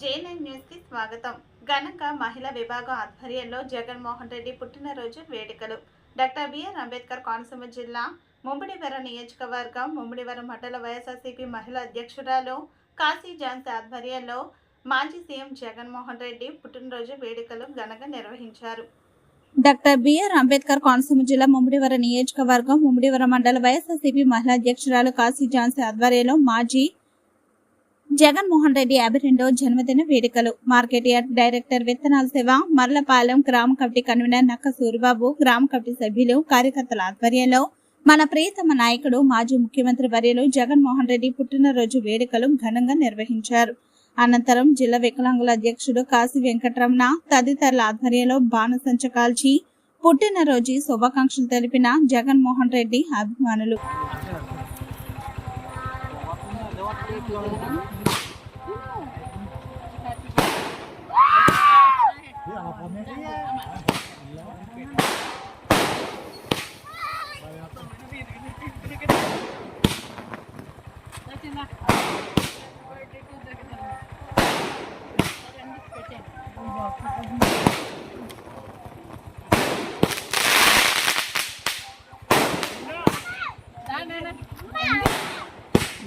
JNN న్యూస్కి స్వాగతం. ఘనంగా మహిళా విభాగం ఆధ్వర్యంలో జగన్మోహన్ రెడ్డి పుట్టినరోజు వేడుకలు. డాక్టర్ బిఆర్ అంబేద్కర్ కోనసీమ జిల్లా ముమ్మిడివరం నియోజకవర్గం ముమ్మిడివరం మండల వైఎస్ఆర్సీపీ మహిళా అధ్యక్షురాలు కాశీ జాన్సీ ఆధ్వర్యంలో మాజీ సీఎం జగన్మోహన్ రెడ్డి పుట్టినరోజు వేడుకలు ఘనంగా నిర్వహించారు. డాక్టర్ బిఆర్ అంబేద్కర్ కోనసీమ జిల్లా ముమ్మిడివరం నియోజకవర్గం ముమ్మిడివరం మండల వైఎస్ఆర్సీపీ మహిళా అధ్యక్షురాలు కాశీ జాన్సీ ఆధ్వర్యంలో మాజీ జగన్మోహన్ రెడ్డి యాభై రెండో జన్మదిన వేడుకలు. మార్కెట్ యార్డ్ డైరెక్టర్ విత్తనాల సేవ మర్లపాలెం గ్రామ కమిటీ కన్వీనర్ నక్క సూరిబాబు గ్రామ కమిటీ సభ్యులు కార్యకర్తల ఆధ్వర్యంలో మన ప్రియతమ నాయకుడు మాజీ ముఖ్యమంత్రి వర్యులు జగన్మోహన్ రెడ్డి పుట్టినరోజు వేడుకలు ఘనంగా నిర్వహించారు. అనంతరం జిల్లా వికలాంగుల అధ్యక్షుడు కాశీ వెంకటరమణ తదితరుల ఆధ్వర్యంలో బాణసంచ కాల్చి పుట్టినరోజు శుభాకాంక్షలు తెలిపిన జగన్మోహన్ రెడ్డి అభిమానులు. Mama.